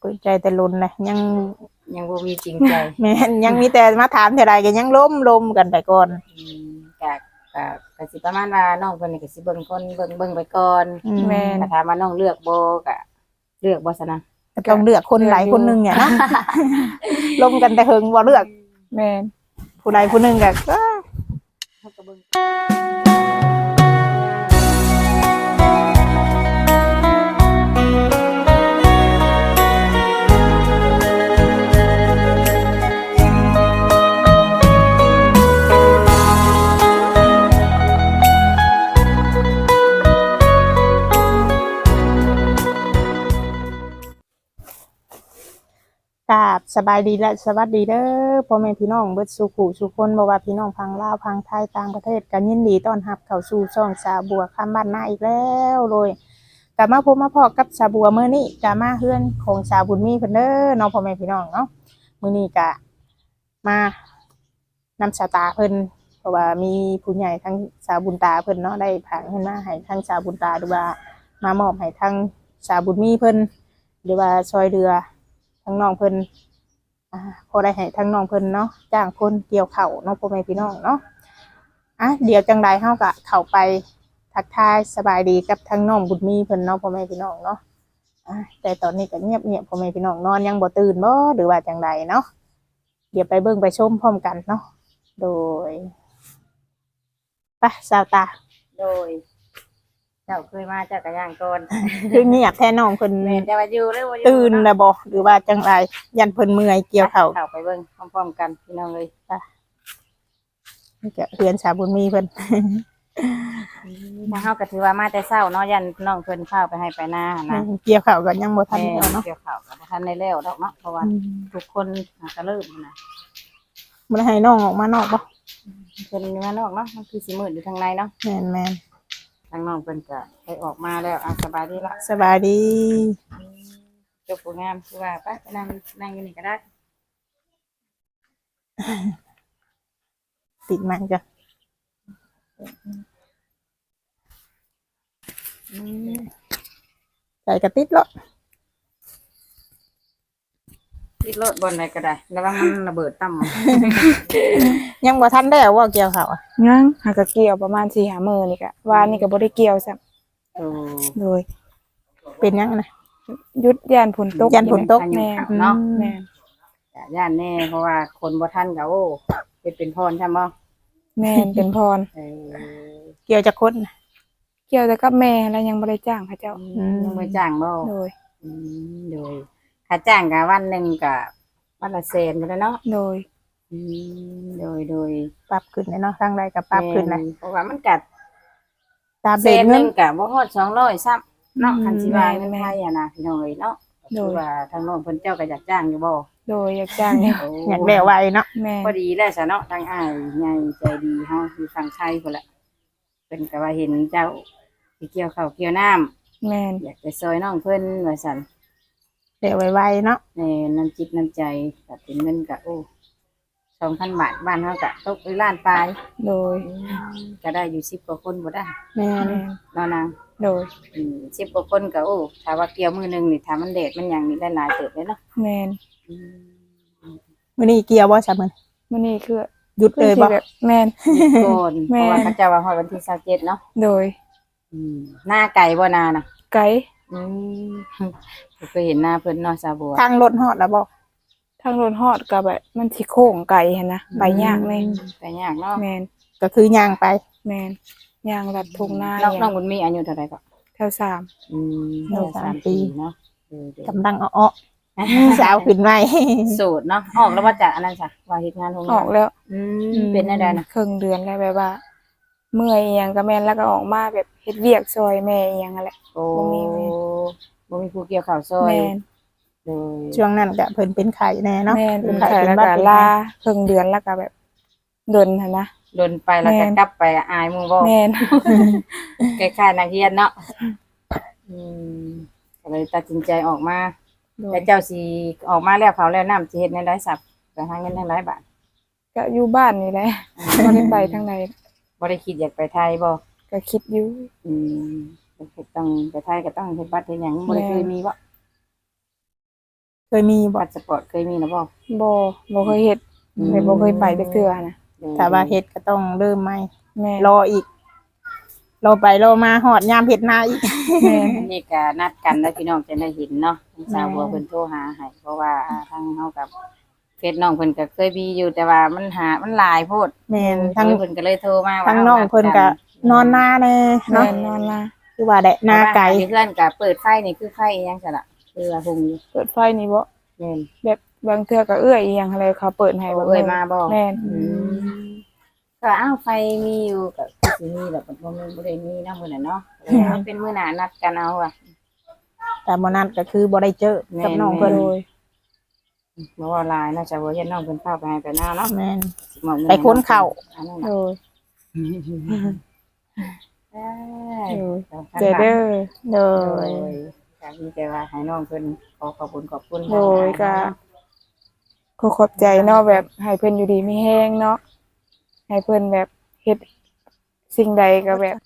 เปิดใจแต่ลนนะยังยังบ่มีจริงใจแม่นยังมีแต่มาถามเท่าไรก็ยังล้มลมกันไปก่อนอืมกะกะก็สิประมาณว่าน้องเพิ่นนี่ก็สิเบิ่งคนเบิ่งเบิ่งไปก่อนอืมแม่นถ้าถามว่าน้องเลือกบ่ก็เลือกบ่ซะนะก็ต้องเลือกคนหลายคนหนึงเนี่ยนะลมกันแต่เฮิงบ่เลือกแม่นผู้ใดผู้หนึงก็เอ้อเฮาก็เบิ่ง สบายดีและสวัสดีเด้อพ่อแม่พี่น้องเบิดสุขุสุคนบ่ว่าพี่น้องพังลาวพังไทยต่างประเทศกันยินดีต้อนรับเข้าสู่ช่องสาบัวคำบ้านนาอีกแล้วเลยกลับมาพบมาพอกับสาบัวเมื้อนี้กะมาเฮือนของสาวบุญมีเพิ่นเด้อน้องพ่อแม่พี่น้องเนาะมื้อนี้กะมานำสตาเพิ่นเพราะว่ามีผู้ใหญ่ทั้งสาวบุญตาเพิ่นเนาะได้ผางเงินมาให้ทั้งสาวบุญตาหรือว่ามามอบให้ทั้งสาวบุญมีเพิ่นหรือว่าซอยเรือทั้งน้องเพิ่น อ่าพอได้ให้ทั้งน้องเพิ่นเนาะจ้างคนเกี่ยวเข่าเนาะพ่อแม่พี่น้องเนาะอะเดี๋ยวจังใดเฮาก็เข้าไปทักทายสบายดีกับทั้งน้องบุญมีเพิ่นเนาะพ่อแม่พี่น้องเนาะอะแต่ตอนนี้ก็เงียบเงียบๆพ่อแม่พี่น้องนอนยังบ่ตื่นบ่หรือว่าจังใดเนาะเดี๋ยวไปเบิ่งไปชมพร้อมกันเนาะโดยไปสาวตา โดย จ้าเคยมาเจ้าก็ย่างก่อนคือเงียบแท้น้องเพิ่นแม่นแต่ว่าอยู่หรือบ่อยู่ตื่นเาะแล้วบ่หรือว่าจังใดยันเพิ่นเมื่อยเกี่ยวเข่าวเข้าไปเบิ่งพร้อมๆกันพี่น้องเลยนี่ก็เฮือนสาวบุญมีเพิ่นถ้าเฮาก็ถือว่ามาแต่เช้าเนาะยันน้องเพิ่นเข้าไปให้ไปหน้านะเกี่ยวข่าวกันยังบ่ทันแม่แล้วเนาะเกี่ยวข้าวกับบ่ทันได้แล้วดอกเนาะเพราะว่าทุกคนก็เริ่มนะบ่ได้ให้น้องออกมานอกบ่เพิ่นอยู่ข้างนอกเนาะมันคือสิมืดอยู่ทางในเนาะแม่นแม่น ทางน้องเพิ่นก็ไปออกมาแล้วอะสบายดีละสบายดีจบโปรงามคือว่าไปไปนั่งนั่งอยู่นี่ก็ได้ ติดมันจ้ะใส่กระติดแล้ว ติดรถบนไหนก็ได้ระวังมันระเบิดต่ำยังบ่ทันได้ว่าเกี่ยวข่าวอะยังหากะเกี่ยวประมาณ4 5มื้อนี่ก็วานนี่ก็บ่ได้เกี่ยวซ้ํโอ้โดยเป็นยังนะหยุดย่านฝนตกย้านฝนตก แม่แม่เนาะแม่นแต่ย่านแน่เพราะว่าคนบ่ทันก็โอ้เป็นเป็นพรใช่บ่แม่นเป็นพร เออเกี่ยวจากคนน่ะ เกี่ยวแต่กับแม่แล้วยังบ่ได้จ้างเขาเจ้า ยังบ่จ้างบ่โดย อืมโดย ค่าจ้างก็วันหนึงก็วันละแสนไปแล้วเนาะโดยอืมโดยโดยปรับขึ้นเลยเนาะทางใดก็ปรับขึ้นนะแม่เพราะว่ามันกัดตามเศเด็ษกหเงินึนงกะบ่ฮอด200ซ้ำเนาะอืมคันสิว่าแม่เงินแม่ไทยอะนะพี่น้องเอ้ยเนาะโดย คือว่าทางน้องเพิ่นเจ้าก็อยากจ้างอยู่บ่โดยอยากจ้างอยู่โอ้อยากได้ไวเนาะแม่นพอดีแล้วซะเนาะทางอ้ายใหญ่ใจดีเฮาอยู่ฝั่งไทยพุ่นแหละเพิ่นก็ว่าเห็นเจ้าสิเกี่ยวข้าวเกี่ยวน้ำ แม่นอยากไปซอยน้องเพิ่นว่าซั่น เดี๋ยวไวๆเนาะแน่น้ำจิตน้ำใจก็เป็นเงินก็โอ้2,000บาทบ้านเฮาก็ตกไปล้านปลายโดยก็ได้อยู่10กว่าคนบ่ได้แม่นแม่นเนาะนางโดยอืม10กว่าคนก็โอ้ถ้าว่าเกี่ยวมือหนึงนี่ถ้ามันแดดมันหยังนี่ได้หลายเติบเลยเนาะแม่นอืมมื้อนี้เกี่ยวบ่ซะมื้อมื้อนี้คือหยุดเลยบ่แบบแม่นก่อนเพแม่ราะว่าเขาจะว่าฮอดวันที่27เนาะโดยอืมหน้าไก่บ่นาน่ะไกด์ อืมเคยเห็นหน้าเพิ่นเนาะซาบัว ทางรถฮอดแล้วบ่ทางรถฮอดก็แบบมันสิโค้งไกลหั่นนะไปยากแม่นไปยากเนาะแม่นก็คือย่างไป แม่นย่างลัดทุ่งนาน้องย่างน้องบุญมีอายุเท่าไหร่ก็แถวสาม อืมน้องสามปี เนาะเออเดี๋ยวกำลังอ้อๆสาวขึ้นใหม่โสดเนาะออกแล้วว่าจากอันนั้นจ้ะว่าเฮ็ดงานโรงงานออกแล้ว อืมเป็นได้นะ ครึ่งเดือนแล้วแบบว่า เมื่อยอหยังก็แม่นแล้วก็ออกมาแบบเฮ็ดเวียกซอยแม่อหยังนั่นแหละ โอ้บ่มีแม่ บ่มีผู้เกี่ยวข้าวซอยแม่นโดยช่วงนั้นก็เพิ่นเป็นไข้แน่เนาะแม่นเป็นไข้ไข้เป็นแล้วบัดก็เป็นลาไข้ครึ่งเดือนแล้วก็แบบดนหั่นนะ โดนไปแล้วก็แม่น กลับไปอายหมู่บ่แม่น คล้ายๆนักเรียนเนาะอืมก็เลยตัดสินใจออกมาโดยแต่เจ้าสิออกมาแล้วเขาแล้วน้ำสิเฮ็ดในได้สับไปหาเงินทางหลายบาทก็อยู่บ้านนี่แหละบ่ได้ไปทางใด บ่ได้คิดอยากไปไทยบ่ก็คิดอยู่อืมต้องไปไทยก็ต้องเฮ็ดบัตรเฮ็ดหยังบ่ได้เคยมีบ่เคยมีบ่พาสปอร์ตเคยมีนะบ่ บ่บ่เคยเฮ็ดเลยบ่เคยไปจักเทื่อนะถ้าว่าเฮ็ดก็ต้องเริ่มใหม่แม่รออีกรอไปรอมาหอดยามเฮ็ดนาอีก แม่นี่ก็นัดกันแล้วพี่น้องจะได้เห็นเนาะทางสาวบัวเพิ่นโทรหาให้เพราะว่าอ่าทางเฮากับ เฟซน้องเพิ่นก็เคยมีอยู่แต่ว่ามันหามันหลายโพดแม่นทั้งเพิ่นก็เลยโทรมาว่าทั้งน้องเพิ่นก็นอนหน้าแน่แม่เนาะนอนมาคือว่าได้หน้าไกลเพระว่เพื่อนก็เปิดไฟนี่คือไฟอิหยังซะล่ะคือว่าหุงอยู่เปิดไฟนี่บ่แม่นแบบบางเทื่อก็เอื้อยอีหยังอะไรเขาเปิดให้ให้บ่บ่เอ่ยมาบ่แม่นอืมก็อ้าวไฟมีอยู่ก็คือสิมีแบบบ่มีบ่ได้มีเนาะมื้อนั้นเนาะเออเอาเป็นมื้อหน้านัดกันเอาอะแต่บ่นั้นก็คือบ่ได้เจอกับน้องเพิ่นโดย บ่ว่าหลายเนาะจะบ่เฮ็ดน้องเพิ่นเข้าไปให้ไปหน้าเนาะแม่นสิมอบเงิไปค้นเข้าอันนั้นโดน่ะยได้โดยเจเจอเด้อโดโดยยการที่จะว่าให้น้องเพิ่นขอขอบคุณขอบคุณโดยก็ขอขอบใจเนาะแบบให้เพิ่นอยู่ดีมีแฮงเนาะให้เพิ่นแบบเฮ็ดสิ่งใดก็แบบ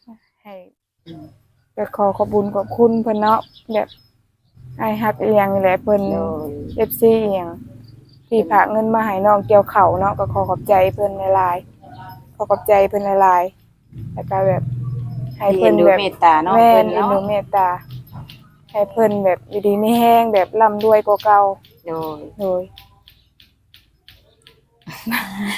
ให้ก็ขอขอบคุญขอบคุณเพิ่นเนาะแบบ ให้ฮักอีหยังนี่แหละเพิ่น โดย FC อีหยังที่ฝากเงินมาให้น้องเกี่ยวข้าวเนาะก็ขอขอบใจเพิ่นหลายๆขอขอบใจเพิ่นหลายๆแล้วก็แบบให้ให้เพิ่เพิ่นนดูแบบเมตตาน้องแม่เพิ่นนเอ็นเนาะดูเมตตาให้เพิ่นแบบอยู่ดีไม่แห้งแบบร่ำรวยกว่าเก่าโดยโดย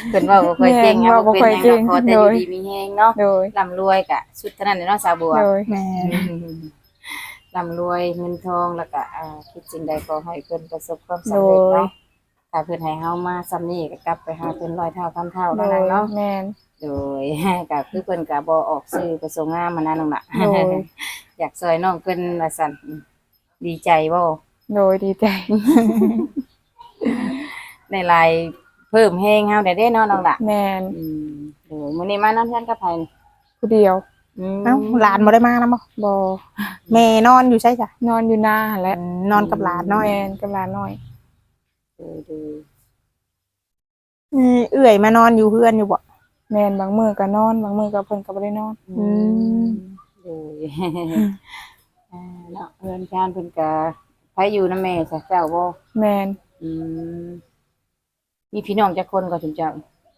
เพิ่นเว่าบ่ค่อยเก่งแม่นอะเว้าบ่บ่ค่เป็อนยหยังเก่งดอกขอแต่โดอยู่ยดีมีแฮงเนาะโดย ร่ำรวยกะสุดเท่านั้นเนาะสาวบัวโดย แม่น ร่ำรวยเงินทองแล้วก็อ่าคิดสิ่งใดขอให้เพิ่นประสบความสำเร็จเนาะถ้าเพิ่นให้เฮามาซ้ำนี้ก็กลับไปหาเพิ่นร้อยเท่าพันเท่าโดเท่ายนั้นเนาะ แม่น โดย ก็คือเพิ่นก็บ่ออกสื่อประสงค์งามมานั่นนั่นล่ะโดยอยากซอยน้องเพิ่นว่าซั่นดีใจบ่โดยดีใจในลายเพิ่มแฮงเฮาได้เด้เนาะน้องล่ะแม่นอืมโดยมื้อนี้มานำเพื่อนกับไผนี่ผู้เดียวอืม เอ้าหลานบ่ได้มานํบ่บ่แม่นอนอยู่ใช่จ้ะนอนอยู่หน้าหั่นแหละอืมนอนกับหลานน้อยแม่นกับหลานน้อยโดยโดยอืมเอื้อยมานอนอยู่เพื่อนอยู่บ่แม่นบางมื้อก็นอน บางมื้อก็เพิ่นก็บ่ได้นอน อืมโดยอ่าเนาะเพื่อนชานเพิ่นก็ไผอยู่นำแม่ซะเจ้าบ่แม่นอืมมีพี่น้องจักคนก็ถึงเจ้า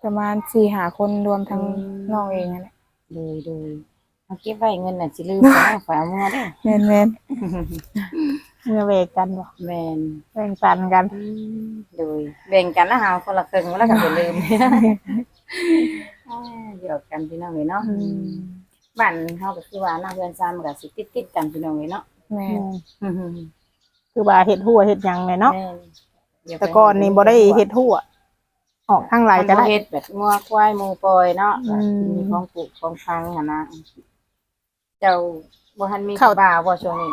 ประมาณ4-5คนรวมทั้งอืมน้องเองนั่นแหละโดยโดย เอาเก็บไว้เงินน่ะสิลืมไปเอาฝากเอามาเด้อแม่นแม่นเมื่อเวกกันบ่แม่นแบ่งปันกัน โดยแบ่งกันแล้วหาคนละครึ่งแล้วก็อย่าลืมอ่าเดี๋ยวกันพี่น้องเอ้ยเนาะอืมบ้านเฮาก็คือว่าหน้าเรือนซ่านมันก็สิติดๆกันพี่น้องเอ้ยเนาะแม่นอืมคือว่าเฮ็ดหัวเฮ็ดหยังเนี่ยเนาะแม่อย่าไปแต่ก่อนนี่บ่ได้เฮ็ดหัวออกทางไหลก็ได้เฮ็ดแบบงัวควายหมูปล่อยเนาะอืม มีของปลูกของพังหั่นนะ เจ้าบ่ทันมีเข้าบ่าวบ่ช่วงนี้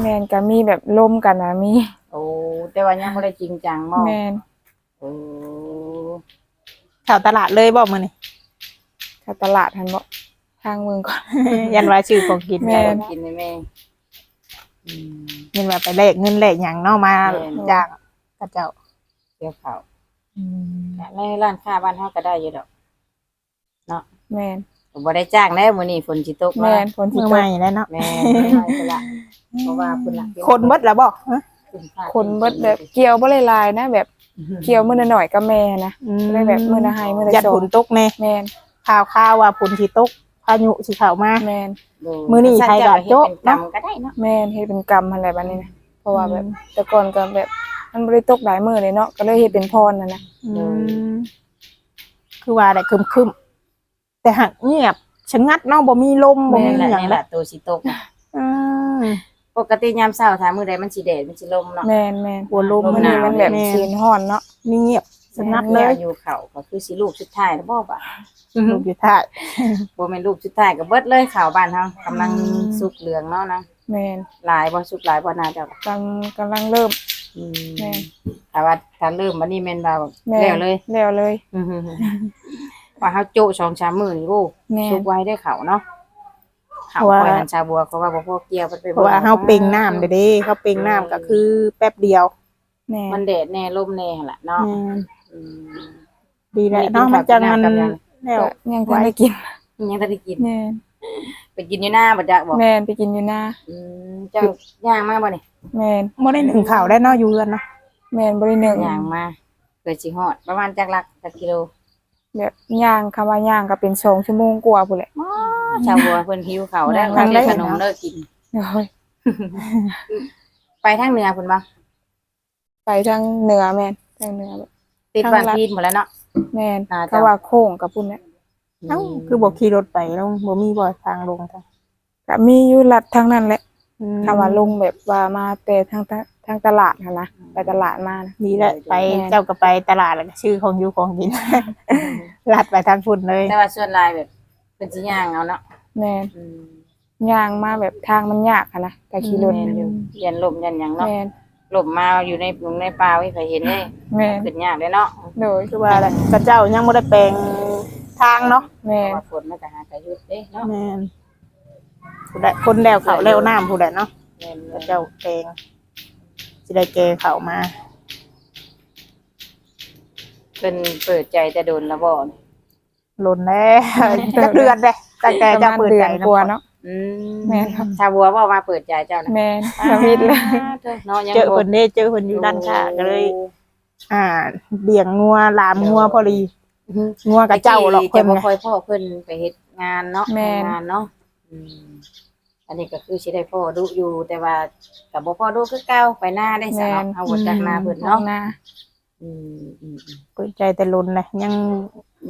แม่นก็มีแบบล่มกันนะมีโอ้แต่ว่ายังบ่ได้จริงจังบ่แม่นโอ้เข้าตลาดเลยบ่มื้อนี้ถ้าตลาดหันบ่ทางเมืองก่อน ยันว่าชื่อของกินแม่แม่น กินได้แม่อืม ยันว่าไปแลกเงินแลกหยังเนาะมาแม่นจากกระเจ้าเกี่ยวข้าวในร้านค้าบ้านเฮาก็ได้อยู่ดอกแม่น ก็บ่ได้จ้างแล้วมื้อนี้ฝนสิตกแม่นฝนสิเมื่อตใหกม่แล้วเนาะแม่ไม่ไหวพุ่นละเพราะว่าพุ่นละคนเบิดแล้วบ่ฮะคนเบิดแบบเกี่ยวบ่หลายๆนะ แบบเกี่ยวมื้อละหน่อยก็แม่นะอืมเลยแบบมื้อละให้มื้อละยัดสอง ฝนตกแน่แม่นข่าวข่าวว่าฝนสิตกพายุสิเข้ามา แม่นมื้อนี้ไทยก็โจ๊ะเนาะเนาะก็ได้เนาะแม่นเฮ็ดเป็นกรรมหั่นแหละบัดนี้นะเพราะว่าแบบอืมแต่ก่อนก็แบบมันบ่ได้ตกหลายมื้อเลยเนาะก็เลยเฮ็ดเป็นพรนั่นนะ อืมคือว่าได้คึมๆ แต่หักเงียบชะงัดเนาะบ่มีลมบ่มีแม่นแหละหยังนี่แหแหละละตัวสิตกน่ะอืมปกติยามเช้าถ้ามื้อใดมันสิแดดมันสิลมเนาะ แม่นแม่นหัวลมมื้อนี้มันแบบแม่สีนร้อนเนาะ นี่เงียบชะงัดเลแม่ยอยู่เขาก็คือสิลูกสุดท้ายแล้วบ่บ่ะลูกอยู่ท่าบ่แม่นลูกสุดท้ายก็เบิดเลยข่าวบ้านเฮากำลังสุกเหลืองเนาะนะแม่นหลายบ่สุกหลายบ่น่าจะกำกำลังเริ่ม อืมแม่นถ้าว่าถ้าเริ่มบัดนี้แม่นว่าแม่นแล้วเลย แล้วเลย อืม ว่าเขาโจะสองชามมือนี่โอ้แม่นชุกไว้ได้เขาเนาะเขาเพราะว่าคอยหันชาบัวเขาว่าบ่พอเกี่ยวมันไปเพราะว่าเฮาเป่งน้ำเด้เด้เฮาเป่งน้ำก็คือแป๊บเดียวแม่นมันแดดแน่ลมแน่หั่นล่ะเนาะอืมอืม ดีแล้วมีกินเนาะมันจังมันข้าวกินน้ำกับยังแล้วก็ยังทันได้กินยังจะได้กิน แม่นไปกินอยู่หน้าบ่จักบอกแม่นไปกินอยู่หน้าอืมเจ้าย่างมาบ่นี่แม่นบ่ได้ถึงข่าวได้เนาะอยู่เรือนเนาะแม่นบ่ได้หนึ่งย่างมาเพื่อสิฮอดประมาณจักลักจักกิโล แบบย่างคำว่าย่างก็เป็น2ชั่วโมงกว่าพุ่นแหละ ชาวบัวเพิ่นหิวเขาวแล้วทางใดได้ขนมเลิกกิน โอ้ยไปทางเหนือพุ่นบ่ไปทางเหนือแม่นทางเหนือแบบติดทางบ้านลัดพีนหมดแล้วเนาะ แม่นน่าจะเขาว่าโค้งกับพุ่นน่ะเอ้าคือบ่ขี่รถไปแล้วบ่มีบ่ทางลงจ้ะก็มีอยู่ลัดทางนั้นแหละอืมคำว่าลงแบบว่ามาแต่ทางทาง ทางตลาดหั่นนะไปตลาดมานะดีแล้วไปแม่นเจ้าก็ไปตลาดแล้วก็ชื่อของอยู่ของกิน ลัดไปทางพุ่นเลยแต่ว่าส่วนหลายแบบเพิ่นสิย่างเอาเนาะแม่นอืมย่างมาแบบทางมันยากหั่นนะแต่ขี่รถแม่นอยู่ยันลมยันหยังเนาะแม่นลมมาอยู่ในปรุงในป่าไว้เคยเห็นเด้แม่นขึ้นยากเลยเนาะโดยคือว่าแหละกระเจ้ายังบ่ได้แปลงทางเนาะแม่เพราะนว่าฝนมันก็หากระยุดเด้เนาะแม่นผู้ใดคนแล้วเขาแล้วน้ำผู้ใดเนาะแม่นกระเจ้าแปลง สิได้แกเขามาเพิ่นเปิดใจจะโดนละบ่นี่หล่นแล้วจักเดือนเลยตั้งแต่เจะเปิดใจประมาณเดือนกว่าเนาะอืมแม่นครับชาวบัวบ่มาเปิดใจเจ้านะแม่นสวิตเลยเนาะยังเจอคนนี้เจอคนอยู่ด้านข้างก็เลย อ่าเลี้ยงงัวลามงัวพอดีงัวกับเจ้าหรอกเพิ่เพิ่นนบ่ไงค่อยพ่อเพิ่นไปเฮ็ดงานเนาะแม่นงานเนาะ อืมอันนี้ก็คือสิได้พ่อดุอยู่ แต่ว่าก็บ่พ่อดุคือเก่าไปหน้าได้ซะเนาะเอาบ่จักหน้าเพิ่นเนาะนะอืมอืมอืมเปิดใจแต่ลนเลยยัง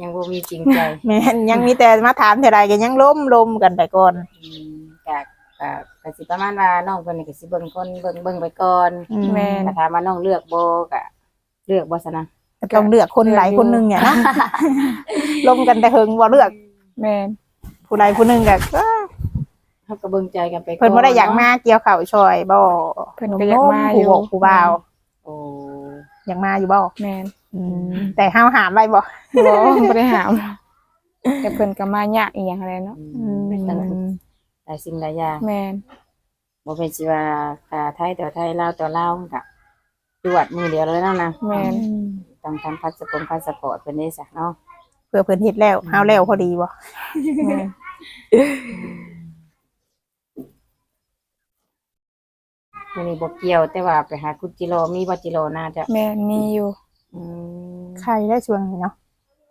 ยังบ่มีจริงใจแม่นยังมีแต่มาถามเท่าไรก็ยังล้มลมกันไปก่อนอืมกะกะก็สิประมาณว่าน้องเพิ่นนี่ก็สิเบิ่งคนเบิ่งเบิ่งไปก่อนอืมแม่นถ้าถามว่าน้องเลือกบ่ก็เลือกบ่ซะนะก็ต้องเลือกคนหลายคนหนึงเนี่ยนะลมกันแต่เฮิงบ่เลือก แม่นผู้ใดผู้หนึงก็ เอ้อเฮาก็เบิ่งใจกันไปก่อนเพิ่นบ่ได้อยากมาเกี่ยวข้าวช่อยบ่เพิ่นก็อยากมาอยู่ ผู้บอกผู้บ่าวโอ้อยากมาอยู่บ่แม่นอืมแต่ห้าวหามไว้บ่บ่บ่ได้หามแต่เพิ่นก็มายากอีหยังอะไรเนาะอืมเป็นหลายสิ่งหลายอย่างแม่นบ่เป็นสิว่าค่าไทยต่อไทยลาวต่อลาวก็จวดมือเดียวเลยเนาะนะแม่นต้องทำพาสปงพาสปอร์ตเพิ่นได้ซะเนาะเพื่อเพิ่นเฮ็ดแล้วห้าวแล้วพอดีบ่แม่น มื้อนี้บ่เกี่ยว แต่ว่าไปหาคุดจิโรมีบ่จิโรน่าจะแม่นมีอยู่อืมใครได้ช่วงนี้เนาะ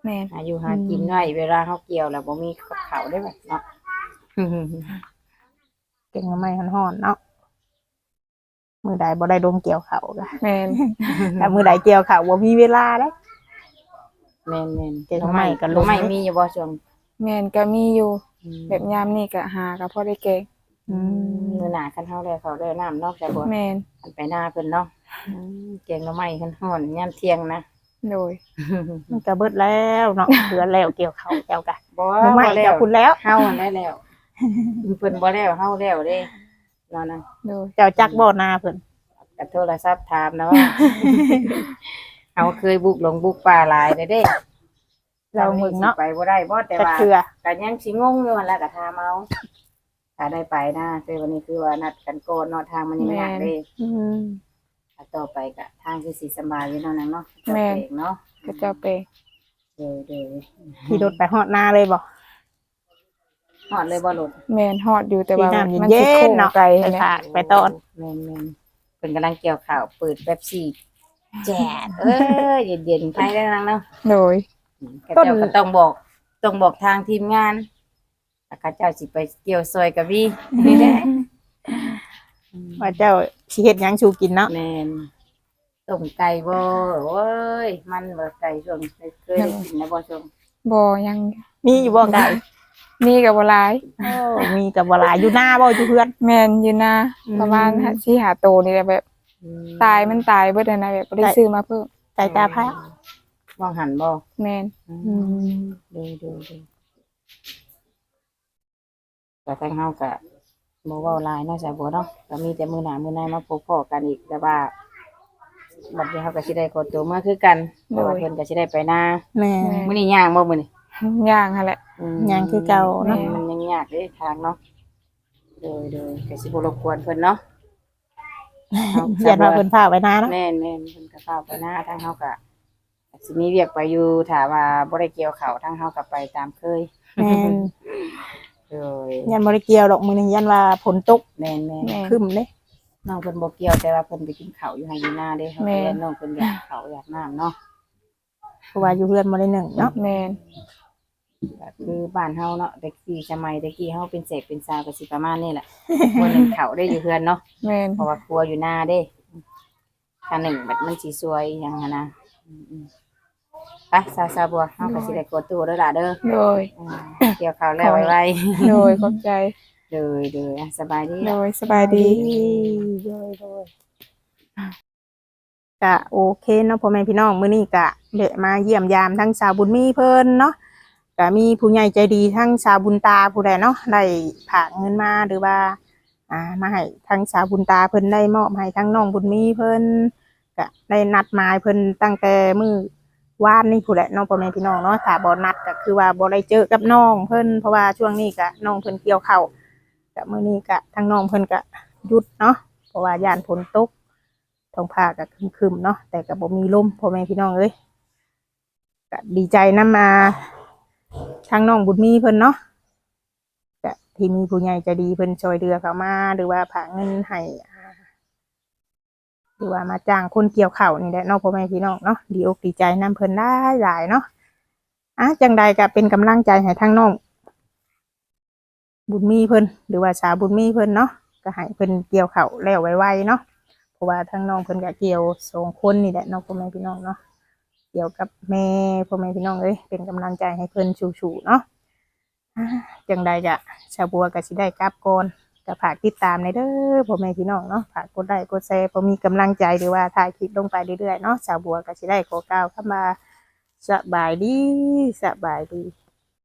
แม่นหาอยู่หากินไว้เวลาเฮาเกี่ยวแล้วบ่มีกับข้าวได้แบบเนาะ เก่งมาไม่ฮ้อนๆเนาะมือใดบ่ได้ลงเกี่ยวเขาวก็แม่นแต่มือใดเกี่ยวเขาวบ่มีเวลาเด้ แม่นแม่นเก่งไม้กับลลงงไม้มีอยู่บ่ช่วงแม่นก็มีอยู่อืมแบบยามนี่ก็หาก็พอได้แกง อืมมื้อหน้าคันเฮาได้เขาได้น้ำเนอกจากบ่แม่นอันไปหน้าเพิ่นเนาะอืมเก่งหน่อไม้คันฮ้อนยามเที่ยงนะ โดยมันก็เบิดแล้วเนาะเดือนแล้วเกี่ยวเขาวเจ้าก็บ่บ่ไม่บ่แล้เจ้าวคุณแล้วเฮาได้แล้วเพิ่นบ่แล้วเฮาแล้วเด้เนาะนะโดยเจ้าจักบ่นาเพิ่นกับโทรศัพท์ถามนะว่าเฮาเคยบุกลงบุกป่าหลายเด้เด้เราเบิ่งเนาะไปบ่ได้บ่แต่จักว่าเทื่อ ก็ยังสิงงอยู่หั่นแหละก็ถามเอา ถ้าได้ไปนะแต่วันนี้คือว่านัดกันก่อนเนาะทางมันยังยากเด้อืมถ้าต่อไปก็ทางคือสิสำบายอยู่เนาะนังเนาะแม่นเองเนาะก็เจ้าไปเด้อเด้อขี่รถไปฮอดนาเลยบ่ฮอดเลยบ่รถแม่นฮอดอยู่แต่ว่าที่น้ำมันเย็สิโค้นงๆเนาะไกลไปแหละฝากไปตอนแม่นๆเพิ่นกำลังเกี่ยวข้าวเปิดแป๊บซี่แจ๊ดเอ้ยเย็นๆไปแล้วนังเนาะโดยข้าเจ้าก็ต้องบอก ต้องบอกทางทีมงาน แล้วข้าเจ้าสิไปเกี่ยวซอยกับพี่นี่แหละว่าเจ้าสิเฮ็ดหยังชูกินเนาะแม่นต้มไก่บ่โอ้ย มันบ่ไก่ช่วงเคยเคยได้กินนะบ่ช่วงบ่ยังมีอยู่บ่ไก่มีก็บ่หลายโอ้มีกับบ่หลายอยู่หน้าบ่อยู่เพื่อนแม่นอยู่นะอืมประมาณสิหาโตนี่แหละแบบตายมันตายเบิดอะนะแบบบ่ได้ซื้อมาเพิ่มไก่ตาพระวางหันบ่แม่นอืมดูดูดู แต่ทางเฮาก็บ่เว้าหลายเนาะจ้ะบ่เนาะก็มีแต่มื้อหน้ามื้อในมาพบพ้อกันอีกแต่ว่าบัดนี้เฮาก็สิได้ขอตัวมาคือกันเพราะว่าเพิ่นก็สิได้ไปนาแม่มื้อนี้ย่างบ่มื้อนี้ย่างหั่นแหละอืมย่างคือเก่าเนาะมันยังยากเด้ทางเนาะโดยโดยก็สิบ่รบกวนเพิ่นเนาะ เอาอย่ามาเพิ่นพาไว้นาเนาะแม่นแม่นเพิ่นก็เข้าไปหน้าทางเฮาก็สิมีเวียกไปอยู่ถ้าว่าบ่ได้เกี่ยวข้าวทางเฮาก็ไปตามเคย แม่น โดยยันบ่ได้เกี่ยวดอกมื้อนี้ยันว่าฝนตกแม่นแม่นแม่น ครึ้มเด้ น้องเพิ่นบ่เกี่ยวแต่ว่าเพิ่นไปกินข้าวอยู่ให้อยู่หน้าเด้เขาแม่ เรียนน้องเพิ่นอยากข้าวอยากน้ำเนาะเพราะว่าอยู่เพื่อนบ่ได้หนึ่งเนาะแม่นก็คือบ้านเฮาเนาะแต่กี้สมัยแต่กี้เฮาเป็นเสกเป็นสาวก็สิประมาณนี้แหละ คนหนึ่งข้าวได้อยู่เพื่อนเนาะแม่นเพราะว่าครัวอยู่หน้าเด้ถ้าหนึ่งแบบมันสิสวยหยังหั้นนะอืมๆไปซาซาบัวเฮาก็สิได้กดตู้เด้อล่ะเด้อ โดย อืม เกี่ยวข้าวแล้วไว้โดยขอบใจๆเด้อเด้ออะสบายดีโดยสบายดี โดยโดย ก็โอเคเนาะพ่อแม่พี่น้องมื้อนี้ก็เดะมาเยี่ยมยามทั้งสาวบุญมีเพิ่นเนาะก็มีผู้ใหญ่ใจดีทั้งสาวบุญตาผู้ใดเนาะได้ผากเงินมาหรือว่าอ่ามาให้ทั้งสาวบุญตาเพิ่นได้มอบให้ทั้งน้องบุญมีเพิ่นก็ได้นัดหมายเพิ่นตั้งแต่มื้อ วานนี่ผู้ใดเน้องพ่อแม่พี่น้องเนาะถ้าบ่นัดก็คือว่าบ่ได้เจอกับน้องเพิ่นเพราะว่าช่วงนี้ก็น้องเพิ่นเกี่ยวเข้าก็มื้อนี้ก็ทั้งน้องเพิ่นก็หยุดเนาะเพราะว่าย่านฝนตกท้องฟ้าก็คึมๆเนาะแต่ก็บ่มีลมพ่อแม่พี่น้องเอ้ยก็ดีใจนำมาทางน้องบุญมีเพิ่นเนาะก็ที่มีผู้ใหญ่ใจะดีเพิ่นช่วยเรือเขามาหรือว่าผ่าเงินให้ หรือว่ามาจ้างคนเกี่ยวเข้านี่แหละเนาะพ่อแม่พี่น้องเนาะดีอกดีใจนํเพิ่นได้หลายเนาะอะจังใดก็เป็นกำลังใจให้ทั้งน้องบุญมีเพิ่นหรือว่าสาวบุญมีเพิ่นเนาะก็ให้เพิ่นเกี่ยวเข้าแล้วไวๆเนาะเพราะว่าทั้งน้องเพิ่นก็เกี่ยวสองคนนี่แหละเนาะพ่อแม่พี่น้องเนาะเกี่ยวกับแม่พ่อแม่พี่น้องเอ้ยเป็นกำลังใจให้เพิ่นสู้ๆเนาะอ่าจังใดจะชาวบัวก็สิได้กลับก่อน ก็ฝากติดตามในเด้อพ่อแม่พี่น้องเนาะฝากกดไลค์กดแชร์พอมีกำลังใจหรือว่าถ่ายคลิปลงไปเรื่อยๆเนาะชาวบัวก็สิได้ขอกล่าวเข้ามาสบายดีสบายดี